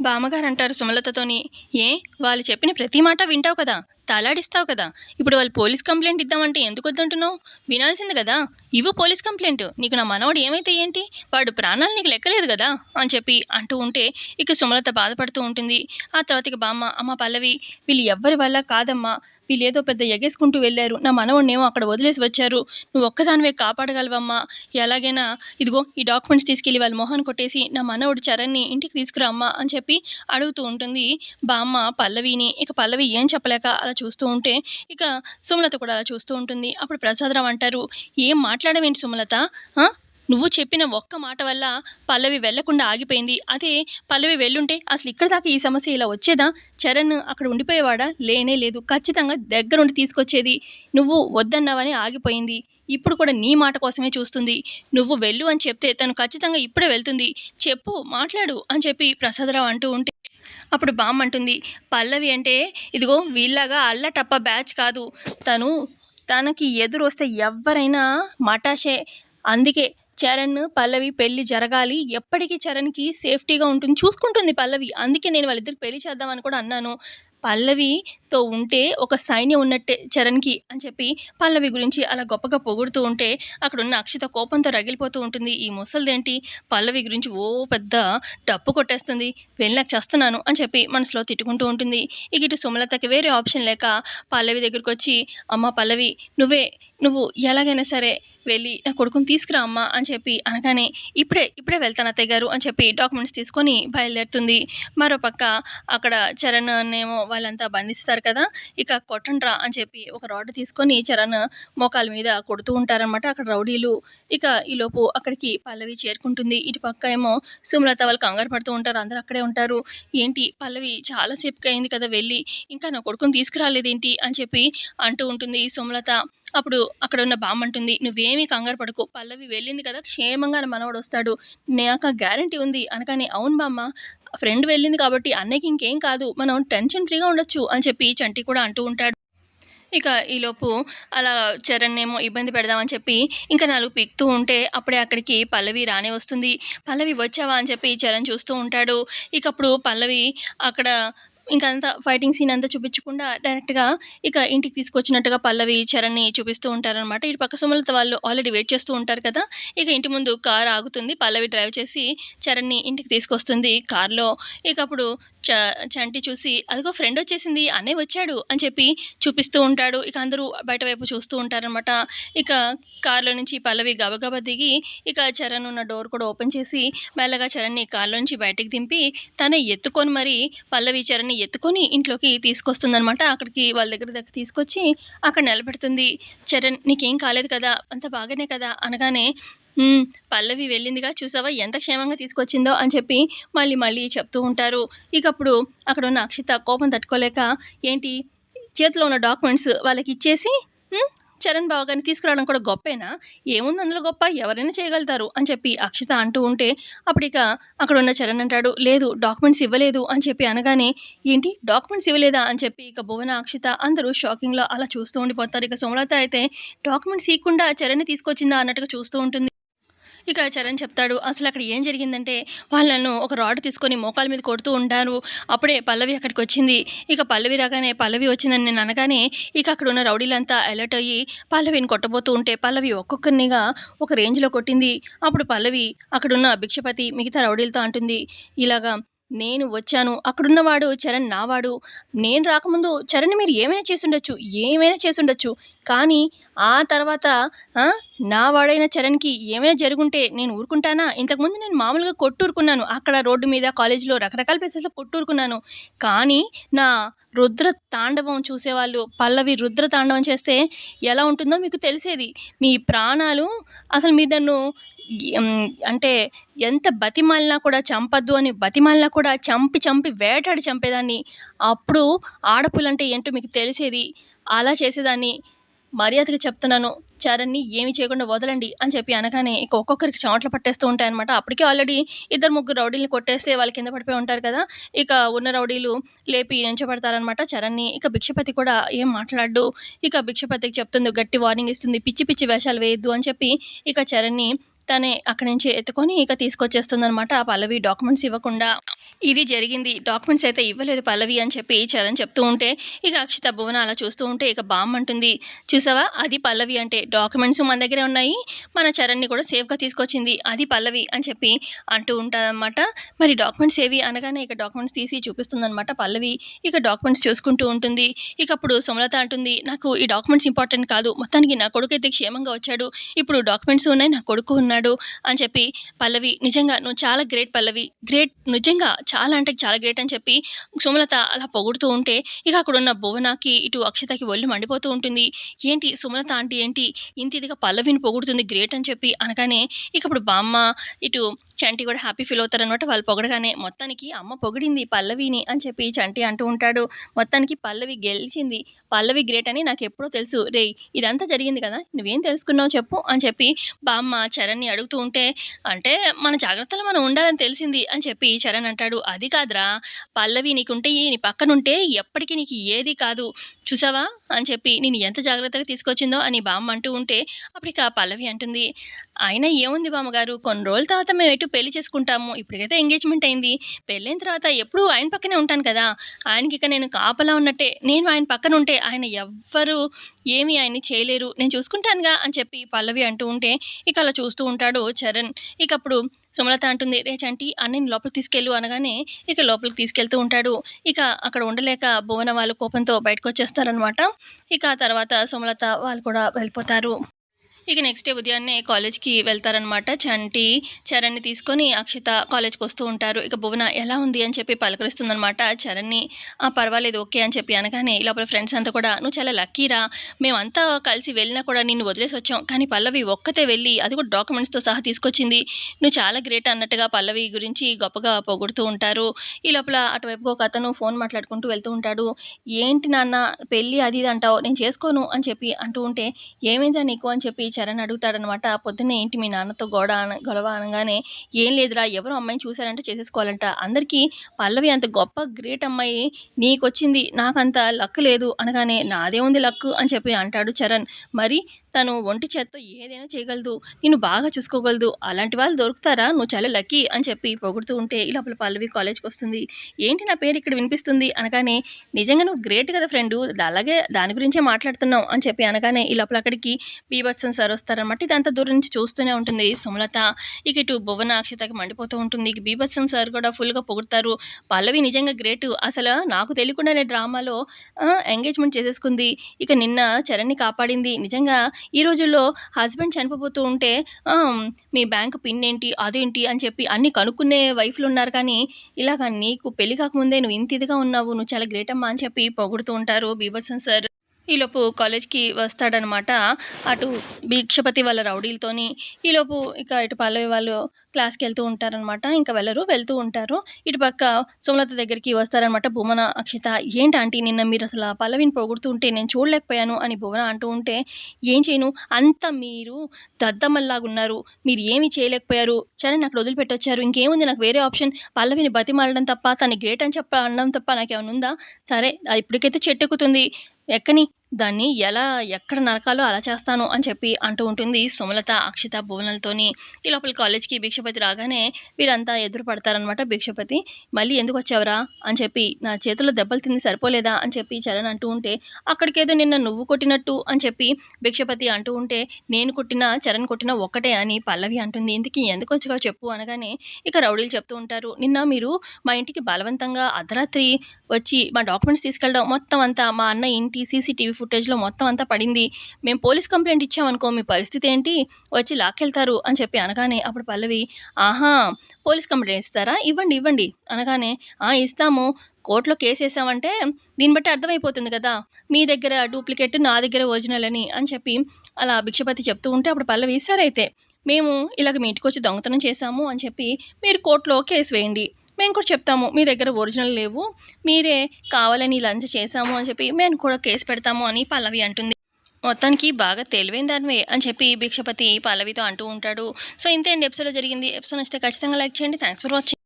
బామ్మగారు అంటారు సుమలతతోని. ఏ వాళ్ళు చెప్పిన ప్రతి మాట వింటావు కదా. తలాడిస్తావు కదా. ఇప్పుడు వాళ్ళు పోలీస్ కంప్లైంట్ ఇద్దామంటే ఎందుకు వద్దంటున్నావు? వినాల్సింది కదా. ఇవ్వు పోలీస్ కంప్లైంట్. నీకు నా మనవడు ఏమైతే ఏంటి? వాడు ప్రాణాలు నీకు లెక్కలేదు కదా అని చెప్పి అంటూ ఉంటే ఇక సుమలత బాధపడుతూ ఉంటుంది. ఆ తర్వాత ఇక బామ్మ అమ్మ పల్లవి వీళ్ళు ఎవ్వరి వల్ల కాదమ్మా. వీళ్ళు ఏదో పెద్ద ఎగేసుకుంటూ వెళ్ళారు. నా మనవడినేమో అక్కడ వదిలేసి వచ్చారు. నువ్వు ఒక్కదానివే కాపాడగలవమ్మా. ఎలాగైనా ఇదిగో ఈ డాక్యుమెంట్స్ తీసుకెళ్ళి వాళ్ళ మొహాన్ని కొట్టేసి నా మనవడు చరణ్ని ఇంటికి తీసుకురా అమ్మా అని చెప్పి అడుగుతూ ఉంటుంది బామ్మ పల్లవిని. ఇక పల్లవి ఏం చెప్పలేక అలా చూస్తూ ఉంటే ఇక సుమలత కూడా అలా చూస్తూ ఉంటుంది. అప్పుడు ప్రసాదరావు అంటారు ఏం మాట్లాడవేంటి సుమలత? నువ్వు చెప్పిన ఒక్క మాట వల్ల పల్లవి వెళ్ళకుండా ఆగిపోయింది. అదే పల్లవి వెళ్ళుంటే అసలు ఇక్కడ దాకా ఈ సమస్య ఇలా వచ్చేదా? చరణ్ అక్కడ ఉండిపోయేవాడా? లేనే లేదు. ఖచ్చితంగా దగ్గరుండి తీసుకొచ్చేది. నువ్వు వద్దన్నావని ఆగిపోయింది. ఇప్పుడు కూడా నీ మాట కోసమే చూస్తుంది. నువ్వు వెళ్ళు అని చెప్తే తను ఖచ్చితంగా ఇప్పుడే వెళ్తుంది. చెప్పు మాట్లాడు అని చెప్పి ప్రసాదరావు అంటూ ఉంటే అప్పుడు బామ్ అంటుంది పల్లవి అంటే ఇదిగో వీళ్ళగా అల్లటప్ప బ్యాచ్ కాదు. తను తనకి ఎదురు వస్తే ఎవరైనా మటాషే. అందుకే చరణ్ పల్లవి పెళ్ళి జరగాలి. ఎప్పటికీ చరణ్కి సేఫ్టీగా ఉంటుంది. చూసుకుంటుంది పల్లవి. అందుకే నేను వాళ్ళిద్దరికి పెళ్ళి చేద్దామని కూడా అన్నాను. పల్లవితో ఉంటే ఒక సైన్యం ఉన్నట్టే చరణ్కి అని చెప్పి పల్లవి గురించి అలా గొప్పగా పొగుడుతూ ఉంటే అక్కడున్న అక్షిత కోపంతో రగిలిపోతూ ఉంటుంది. ఈ ముసలిదేంటి? పల్లవి గురించి ఓ పెద్ద డప్పు కొట్టేస్తుంది. వెళ్ళాక చేస్తున్నాను అని చెప్పి మనసులో తిట్టుకుంటూ ఉంటుంది. ఇక ఇటు సుమలతకి వేరే ఆప్షన్ లేక పల్లవి దగ్గరికి వచ్చి అమ్మ పల్లవి నువ్వే నువ్వు ఎలాగైనా సరే వెళ్ళి నా కొడుకుని తీసుకురా అమ్మా అని చెప్పి అనగానే ఇప్పుడే ఇప్పుడే వెళ్తాను అత్తయ్య గారు అని చెప్పి డాక్యుమెంట్స్ తీసుకొని బయలుదేరుతుంది. మరోపక్క అక్కడ చరణ్ అనేమో వాళ్ళంతా బంధిస్తారు కదా ఇక కొట్టండ్రా అని చెప్పి ఒక రాడ్ తీసుకొని చరణ్ మోకాల మీద కొడుతూ ఉంటారనమాట అక్కడ రౌడీలు. ఇక ఈలోపు అక్కడికి పల్లవి చేరుకుంటుంది. ఇటు పక్క ఏమో సుమలత వాళ్ళు కంగారు పడుతూ ఉంటారు. అందరూ అక్కడే ఉంటారు. ఏంటి పల్లవి చాలాసేపుకి అయింది కదా వెళ్ళి ఇంకా నా కొడుకుని తీసుకురాలేదేంటి అని చెప్పి అంటూ ఉంటుంది సుమలత. అప్పుడు అక్కడ ఉన్న బామ్మ అంటుంది నువ్వేమీ కంగారు పడుకో పల్లవి వెళ్ళింది కదా క్షేమంగా నా మనవడు వస్తాడు. నాకు గ్యారంటీ ఉంది. అనగానే అవును బామ్మ ఫ్రెండ్ వెళ్ళింది కాబట్టి అన్నయ్యకి ఇంకేం కాదు మనం టెన్షన్ ఫ్రీగా ఉండొచ్చు అని చెప్పి చంటి కూడా అంటూ ఉంటాడు. ఇక ఈలోపు అలా చరణ్ ఏమో ఇబ్బంది పెడదామని చెప్పి ఇంకా నాలుగు పిక్తూ ఉంటే అప్పుడే అక్కడికి పల్లవి రానే వస్తుంది. పల్లవి వచ్చావా? అని చెప్పి చరణ్ చూస్తూ ఉంటాడు. ఇక అప్పుడు పల్లవి అక్కడ ఇంకా అంతా ఫైటింగ్ సీన్ అంతా చూపించకుండా డైరెక్ట్గా ఇక ఇంటికి తీసుకొచ్చినట్టుగా పల్లవి చరణ్ని చూపిస్తూ ఉంటారనమాట ఇటు పక్క సుమలత వాళ్ళు ఆల్రెడీ వెయిట్ చేస్తూ ఉంటారు కదా. ఇక ఇంటి ముందు కార్ ఆగుతుంది. పల్లవి డ్రైవ్ చేసి చరణ్ని ఇంటికి తీసుకొస్తుంది కార్లో ఇక అప్పుడు చ చంటి చూసి అదిగో ఫ్రెండ్ వచ్చేసింది అన్నయ్య వచ్చాడు అని చెప్పి చూపిస్తూ ఉంటాడు. ఇక అందరూ బయట వైపు చూస్తూ ఉంటారనమాట ఇక కార్లో నుంచి పల్లవి గబగబా దిగి ఇక చరణ్ ఉన్న డోర్ కూడా ఓపెన్ చేసి మెల్లగా చరణ్ని కారులో నుంచి బయటకు దింపి తన ఎత్తుకొని మరి పల్లవి చరణ్ని ఎత్తుకొని ఇంట్లోకి తీసుకొస్తుందనమాట అక్కడికి వాళ్ళ దగ్గర దగ్గర తీసుకొచ్చి అక్కడ నిలబెడుతుంది. చరణ్ నీకేం కాలేదు కదా? అంత బాగానే కదా? అనగానే పల్లవి వెళ్ళిందిగా చూసావా ఎంత క్షేమంగా తీసుకొచ్చిందో అని చెప్పి మళ్ళీ మళ్ళీ చెప్తూ ఉంటారు. ఇక అప్పుడు అక్కడ ఉన్న అక్షిత కోపం తట్టుకోలేక ఏంటి చేతిలో ఉన్న డాక్యుమెంట్స్ వాళ్ళకి ఇచ్చేసి చరణ్ బాబు గారిని తీసుకురావడం కూడా గొప్పేనా? ఏముంది అందులో గొప్ప? ఎవరైనా చేయగలుగుతారు అని చెప్పి అక్షిత అంటూ ఉంటే అప్పుడు ఇక అక్కడ ఉన్న చరణ్ అంటాడు లేదు డాక్యుమెంట్స్ ఇవ్వలేదు అని చెప్పి అనగానే ఏంటి డాక్యుమెంట్స్ ఇవ్వలేదా? అని చెప్పి ఇక భువన అక్షిత అందరూ షాకింగ్లో అలా చూస్తూ ఉండిపోతారు. ఇక సోమలత అయితే డాక్యుమెంట్స్ ఇవ్వకుండా చరణ్ని తీసుకొచ్చిందా? అన్నట్టుగా చూస్తూ ఉంటుంది. ఇక చరణ్ చెప్తాడు అసలు అక్కడ ఏం జరిగిందంటే వాళ్ళను ఒక రాడ్ తీసుకొని మోకాల మీద కొడుతూ ఉంటారు అప్పుడే పల్లవి అక్కడికి వచ్చింది. ఇక పల్లవి రాగానే పల్లవి వచ్చిందని నేను అనగానే ఇక అక్కడ ఉన్న రౌడీలంతా అలర్ట్ అయ్యి పల్లవిని కొట్టబోతూ ఉంటే పల్లవి ఒక్కొక్కరినిగా ఒక రేంజ్లో కొట్టింది. అప్పుడు పల్లవి అక్కడున్న భిక్షపతి మిగతా రౌడీలతో అంటుంది ఇలాగా నేను వచ్చాను. అక్కడున్నవాడు చరణ్ నావాడు. నేను రాకముందు చరణ్ మీరు ఏమైనా చేసుండొచ్చు. ఏమైనా చేసుండొచ్చు. కానీ ఆ తర్వాత నావాడైన చరణ్కి ఏమైనా జరుగుంటే నేను ఊరుకుంటానా? ఇంతకుముందు నేను మామూలుగా కొట్టూరుకున్నాను. అక్కడ రోడ్డు మీద కాలేజీలో రకరకాల ప్లేసెస్లో కొట్టూరుకున్నాను. కానీ నా రుద్ర తాండవం చూసేవాళ్ళు పల్లవి రుద్ర తాండవం చేస్తే ఎలా ఉంటుందో మీకు తెలిసేది. మీ ప్రాణాలు అసలు మీరు నన్ను అంటే ఎంత బతిమాలినా కూడా చంపద్దు అని బతిమాలినా కూడా చంపి చంపి వేటాడి చంపేదాన్ని. అప్పుడు ఆడపులంటే ఏంటో మీకు తెలిసేది. అలా చేసేదాన్ని. మర్యాదగా చెప్తున్నాను. చరణ్ని ఏమి చేయకుండా వదలండి అని చెప్పి అనగానే ఇక ఒక్కొక్కరికి చెమటలు పట్టేస్తూ ఉంటాయన్నమాట. అప్పటికే ఆల్రెడీ ఇద్దరు ముగ్గురు రౌడీలు కొట్టేస్తే వాళ్ళు కింద పడిపోయి ఉంటారు కదా. ఇక ఉన్న రౌడీలు లేపి ఎంచబడతారనమాట చరణ్ని. ఇక భిక్షపతి కూడా ఏం మాట్లాడు ఇక భిక్షపతికి చెప్తుంది గట్టి వార్నింగ్ ఇస్తుంది పిచ్చి పిచ్చి వేషాలు వేయద్దు అని చెప్పి ఇక చరణ్ని తనే అక్కడి నుంచి ఎత్తుకొని ఇక తీసుకొచ్చేస్తుందనమాట ఆ పల్లవి డాక్యుమెంట్స్ ఇవ్వకుండా ఇది జరిగింది. డాక్యుమెంట్స్ అయితే ఇవ్వలేదు పల్లవి అని చెప్పి చరణ్ చెప్తూ ఉంటే ఇక అక్షిత భువన అలా చూస్తూ ఉంటే ఇక బామ్ అంటుంది చూసావా? అది పల్లవి అంటే డాక్యుమెంట్స్ మన దగ్గరే ఉన్నాయి. మన చరణ్ని కూడా సేఫ్గా తీసుకొచ్చింది. అది పల్లవి అని చెప్పి అంటూ ఉంటారనమాట మరి డాక్యుమెంట్స్ ఏవి అనగానే ఇక డాక్యుమెంట్స్ తీసి చూపిస్తుందన్నమాట పల్లవి. ఇక డాక్యుమెంట్స్ చూసుకుంటూ ఉంటుంది. ఇక అప్పుడు సుమలత అంటుంది నాకు ఈ డాక్యుమెంట్స్ ఇంపార్టెంట్ కాదు. మొత్తానికి నా కొడుకు అయితే క్షేమంగా వచ్చాడు. ఇప్పుడు డాక్యుమెంట్స్ ఉన్నాయి నా కొడుకు ఉన్నాడు. అని చెప్పి పల్లవి నిజంగా నువ్వు చాలా గ్రేట్ పల్లవి. గ్రేట్ నిజంగా చాలా అంటే చాలా గ్రేట్ అని చెప్పి సుమలత అలా పొగుడుతూ ఉంటే ఇక అక్కడ ఉన్న భువనకి ఇటు అక్షతకి ఒళ్ళు మండిపోతూ ఉంటుంది. ఏంటి సుమలత ఆంటీ ఏంటి? ఇంత ఇదిగా పల్లవిని పొగుడుతుంది గ్రేట్ అని చెప్పి అనగానే ఇక అప్పుడు బామ్మ ఇటు చంటి కూడా హ్యాపీ ఫీల్ అవుతారనమాట వాళ్ళు పొగడగానే మొత్తానికి అమ్మ పొగిడింది పల్లవిని అని చెప్పి చంటి అంటూ ఉంటాడు. మొత్తానికి పల్లవి గెలిచింది. పల్లవి గ్రేట్ అని నాకు ఎప్పుడో తెలుసు. రే ఇదంతా జరిగింది కదా? నువ్వేం తెలుసుకున్నావు చెప్పు అని చెప్పి బామ్మ చరణ్ని అడుగుతూ ఉంటే అంటే మన జాగ్రత్తలో మనం ఉండాలని తెలిసింది అని చెప్పి చరణ్ అంటాడు. అది కాదురా పల్లవి నీకుంటే నీ పక్కనుంటే ఎప్పటికీ నీకు ఏది కాదు. చూసావా? అని చెప్పి నేను ఎంత జాగ్రత్తగా తీసుకొచ్చిందో అని బామ్మ అంటూ ఉంటే అప్పటికి ఆ పల్లవి అంటుంది. అయినా ఏముంది బామ్మగారు? కొన్ని రోజుల తర్వాత మేము ఎటు పెళ్ళి చేసుకుంటాము. ఇప్పటికైతే ఎంగేజ్మెంట్ అయింది. పెళ్ళైన తర్వాత ఎప్పుడూ ఆయన పక్కనే ఉంటాను కదా. ఆయనకి ఇక నేను కాపలా ఉన్నట్టే. నేను ఆయన పక్కన ఉంటే ఆయన ఎవ్వరు ఏమీ ఆయన్ని చేయలేరు. నేను చూసుకుంటానుగా అని చెప్పి పల్లవి అంటూ ఉంటే ఇక అలా చూస్తూ ఉంటాడు చరణ్. ఇక అప్పుడు సుమలత అంటుంది రే చంటి అన్నని లోపలికి తీసుకెళ్ళు అనగానే ఇక లోపలికి తీసుకెళ్తూ ఉంటాడు. ఇక అక్కడ ఉండలేక భువన వాళ్ళు కోపంతో బయటకు వచ్చేస్తారనమాట ఇక ఆ తర్వాత సుమలత వాళ్ళు కూడా వెళ్ళిపోతారు. ఇక నెక్స్ట్ డే ఉదయాన్నే కాలేజ్కి వెళ్తారనమాట చంటి చరణ్ని తీసుకొని అక్షిత కాలేజ్కి వస్తూ ఉంటారు. ఇక భువన ఎలా ఉంది? అని చెప్పి పలకరిస్తుందనమాట చరణ్ని ఆ పర్వాలేదు ఓకే అని చెప్పి అనగానే లోపల ఫ్రెండ్స్ అంతా కూడా నువ్వు చాలా లక్కీరా మేమంతా కలిసి వెళ్ళినా కూడా నిన్ను వదిలేసి వచ్చాం. కానీ పల్లవి ఒక్కతే వెళ్ళి అది కూడా డాక్యుమెంట్స్తో సహా తీసుకొచ్చింది. నువ్వు చాలా గ్రేట్ అన్నట్టుగా పల్లవి గురించి గొప్పగా పొగుడుతూ ఉంటారు. ఈ లోపల అటువైపుగా ఒక అతను ఫోన్ మాట్లాడుకుంటూ వెళ్తూ ఉంటాడు. ఏంటి నాన్న పెళ్ళి అది ఇది అంటావు. నేను చేసుకోను అని చెప్పి అంటూ ఉంటే ఏమైందా నీకు? అని చెప్పి చరణ్ అడుగుతాడనమాట పొద్దున్నే ఏంటి మీ నాన్నతో గొడవ అన గొడవ అనగానే ఏం లేదురా ఎవరో అమ్మాయిని చూశారంటే చేసేసుకోవాలంట. అందరికీ పల్లవి అంత గొప్ప గ్రేట్ అమ్మాయి నీకు వచ్చింది నాకంత లక్ లేదు. అనగానే నాదే ఉంది లక్ అని చెప్పి అంటాడు చరణ్. మరి తను ఒంటి చేత్తో ఏదైనా చేయగలదు నిన్ను బాగా చూసుకోగలదు అలాంటి వాళ్ళు దొరుకుతారా? నువ్వు చాలా లక్కీ అని చెప్పి పొగుడుతూ ఉంటే ఈ లోపల పల్లవి కాలేజ్కి వస్తుంది. ఏంటి నా పేరు ఇక్కడ వినిపిస్తుంది? అనగానే నిజంగా నువ్వు గ్రేట్ కదా ఫ్రెండు అలాగే దాని గురించే మాట్లాడుతున్నావు అని చెప్పి అనగానే ఈ లోపల అక్కడికి బీభత్సన్ సార్ వస్తారనమాట ఇదంతా దూరం నుంచి చూస్తూనే ఉంటుంది. సుమలత ఇక ఇటు భువన అక్షతకి మండిపోతూ ఉంటుంది. ఇక బీభత్సన్ సార్ కూడా ఫుల్గా పొగుడతారు. పల్లవి నిజంగా గ్రేట్. అసలు నాకు తెలియకుండానే డ్రామాలో ఎంగేజ్మెంట్ చేసేసుకుంది. ఇక నిన్న చరణ్ని కాపాడింది. నిజంగా ఈ రోజుల్లో హస్బెండ్ చనిపోతూ ఉంటే మీ బ్యాంక్ పిన్ ఏంటి అదేంటి? అని చెప్పి అన్ని కనుక్కునే వైఫ్లు ఉన్నారు. కానీ ఇలాగ నీకు పెళ్ళి కాకముందే నువ్వు ఇంత ఇదిగా ఉన్నావు నువ్వు చాలా గ్రేట్ అమ్మా అని చెప్పి పొగుడుతూ ఉంటారు బీభత్సన్ సార్. ఈలోపు కాలేజ్కి వస్తాడనమాట. అటు భీక్షపతి వాళ్ళ రౌడీలతోని ఈలోపు ఇక ఇటు పల్లవి వాళ్ళు క్లాస్కి వెళ్తూ ఉంటారనమాట. ఇంకా వెళ్ళరు వెళ్తూ ఉంటారు. ఇటు పక్క సోమలత దగ్గరికి వస్తారనమాట. భువన అక్షిత ఏంటి ఆంటీ నిన్న మీరు అసలు ఆ పల్లవిని పొగుడుతూ ఉంటే నేను చూడలేకపోయాను అని భువన అంటూ ఉంటే ఏం చేయను? అంత మీరు దద్దమ్మల్లాగా ఉన్నారు మీరు ఏమి చేయలేకపోయారు. సరే నాకు వదిలిపెట్టొచ్చారు. ఇంకేముంది? నాకు వేరే ఆప్షన్. పల్లవిని బతిమాలడం తప్ప తను గ్రేట్ అని చెప్ప అనడం తప్ప నాకు ఏమైనా ఉందా సరే అది ఇప్పటికైతే చెట్టెక్కుతుంది. ఎక్కని దాన్ని ఎలా ఎక్కడ నరకాలో అలా చేస్తాను అని చెప్పి అంటూ ఉంటుంది సుమలత అక్షిత భువనలతోని. ఈ లోపల కాలేజ్కి భిక్షపతి రాగానే వీరంతా ఎదురు పడతారనమాట భిక్షపతి. మళ్ళీ ఎందుకు వచ్చావురా? అని చెప్పి నా చేతుల్లో దెబ్బలు తింది సరిపోలేదా? అని చెప్పి చరణ్ అంటూ ఉంటే అక్కడికేదో నిన్న నువ్వు కొట్టినట్టు అని చెప్పి భిక్షపతి అంటూ ఉంటే నేను కొట్టిన చరణ్ కొట్టిన ఒక్కటే అని పల్లవి అంటుంది. ఇందుకు ఎందుకు వచ్చావో చెప్పు అనగానే ఇక రౌడీలు చెప్తూ ఉంటారు. నిన్న మీరు మా ఇంటికి బలవంతంగా అర్ధరాత్రి వచ్చి మా డాక్యుమెంట్స్ తీసుకెళ్ళడం మొత్తం అంతా మా అన్న ఇంటి సీసీటీవీ ఫుటేజ్లో మొత్తం అంతా పడింది. మేము పోలీస్ కంప్లైంట్ ఇచ్చామనుకో మీ పరిస్థితి ఏంటి? వచ్చి లాక్కెళ్తారు అని చెప్పి అనగానే అప్పుడు పల్లవి ఆహా పోలీస్ కంప్లైంట్ ఇస్తారా? ఇవ్వండి ఇవ్వండి. అనగానే "ఆ, ఇస్తాము. కోర్టులో కేసు వేసామంటే దీన్ని బట్టి అర్థమైపోతుంది కదా. మీ దగ్గర డూప్లికేట్ నా దగ్గర ఒరిజినల్ అని అని చెప్పి అలా భిక్షపతి చెప్తూ ఉంటే అప్పుడు పల్లవి సరే అయితే మేము ఇలాగ మీ ఇంటికి వచ్చి దొంగతనం చేశాము అని చెప్పి మీరు కోర్టులో కేసు వేయండి. మేము కూడా చెప్తాము మీ దగ్గర ఒరిజినల్ లేవు మీరే కావాలని లంచ్ చేశాము అని చెప్పి మేము కూడా కేసు పెడతాము అని పల్లవి అంటుంది. మొత్తానికి బాగా తెలివైన దానివే అని చెప్పి భిక్షపతి పల్లవితో అంటూ ఉంటాడు. సో ఇంతే అండి ఎపిసోడ్లో జరిగింది. ఎపిసోడ్ నచ్చితే ఖచ్చితంగా లైక్ చేయండి. Thanks for watching